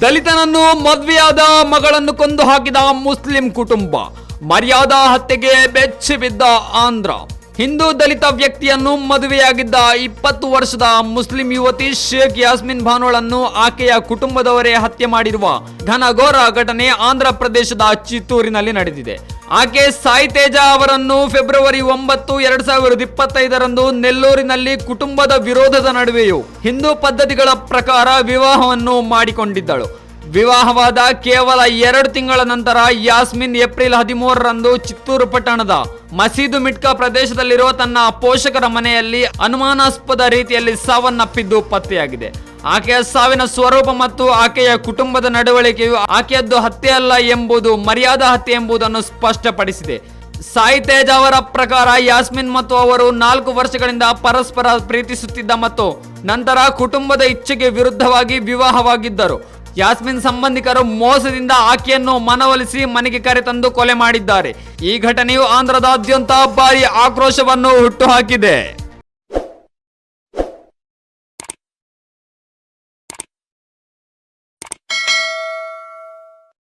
ದಲಿತನನ್ನು ಮದುವೆಯಾದ ಮಗಳನ್ನು ಕೊಂದು ಹಾಕಿದ ಮುಸ್ಲಿಂ ಕುಟುಂಬ ಮರ್ಯಾದಾ ಹತ್ಯೆಗೆ ಬೆಚ್ಚಿ ಬಿದ್ದ ಆಂಧ್ರ. ಹಿಂದೂ ದಲಿತ ವ್ಯಕ್ತಿಯನ್ನು ಮದುವೆಯಾಗಿದ್ದ ಇಪ್ಪತ್ತು ವರ್ಷದ ಮುಸ್ಲಿಂ ಯುವತಿ ಶೇಖ್ ಯಾಸ್ಮಿನ್ ಭಾನೋಳನ್ನು ಆಕೆಯ ಕುಟುಂಬದವರೇ ಹತ್ಯೆ ಮಾಡಿರುವ ಘನಘೋರ ಘಟನೆ ಆಂಧ್ರ ಪ್ರದೇಶದ ಚಿತ್ತೂರಿನಲ್ಲಿ ನಡೆದಿದೆ. ಆಕೆ ಸಾಯಿ ತೇಜ ಅವರನ್ನು ಫೆಬ್ರವರಿ ಒಂಬತ್ತು, ಎರಡ್ ಸಾವಿರದ ಇಪ್ಪತ್ತೈದರಂದು ನೆಲ್ಲೂರಿನಲ್ಲಿ ಕುಟುಂಬದ ವಿರೋಧದ ನಡುವೆಯೂ ಹಿಂದೂ ಪದ್ಧತಿಗಳ ಪ್ರಕಾರ ವಿವಾಹವನ್ನು ಮಾಡಿಕೊಂಡಿದ್ದಳು. ವಿವಾಹವಾದ ಕೇವಲ ಎರಡು ತಿಂಗಳ ನಂತರ ಯಾಸ್ಮಿನ್ ಏಪ್ರಿಲ್ ಹದಿಮೂರರಂದು ಚಿತ್ತೂರು ಪಟ್ಟಣದ ಮಸೀದು ಮಿಟ್ಕಾ ಪ್ರದೇಶದಲ್ಲಿರುವ ತನ್ನ ಪೋಷಕರ ಮನೆಯಲ್ಲಿ ಅನುಮಾನಾಸ್ಪದ ರೀತಿಯಲ್ಲಿ ಸಾವನ್ನಪ್ಪಿದ್ದು ಪತ್ತೆಯಾಗಿದೆ. ಆಕೆಯ ಸಾವಿನ ಸ್ವರೂಪ ಮತ್ತು ಆಕೆಯ ಕುಟುಂಬದ ನಡವಳಿಕೆಯು ಆಕೆಯದ್ದು ಹತ್ಯೆ ಅಲ್ಲ ಎಂಬುದು, ಮರ್ಯಾದಾ ಹತ್ಯೆ ಎಂಬುದನ್ನು ಸ್ಪಷ್ಟಪಡಿಸಿದೆ. ಸಾಯಿ ತೇಜ್ ಅವರ ಪ್ರಕಾರ ಯಾಸ್ಮಿನ್ ಮತ್ತು ಅವರು ನಾಲ್ಕು ವರ್ಷಗಳಿಂದ ಪರಸ್ಪರ ಪ್ರೀತಿಸುತ್ತಿದ್ದ ಮತ್ತು ನಂತರ ಕುಟುಂಬದ ಇಚ್ಛೆಗೆ ವಿರುದ್ಧವಾಗಿ ವಿವಾಹವಾಗಿದ್ದರು. ಯಾಸ್ಮಿನ್ ಸಂಬಂಧಿಕರು ಮೋಸದಿಂದ ಆಕೆಯನ್ನು ಮನವೊಲಿಸಿ ಮನೆಗೆ ಕರೆತಂದು ಕೊಲೆ ಮಾಡಿದ್ದಾರೆ. ಈ ಘಟನೆಯು ಆಂಧ್ರದಾದ್ಯಂತ ಭಾರಿ ಆಕ್ರೋಶವನ್ನು ಹುಟ್ಟುಹಾಕಿದೆ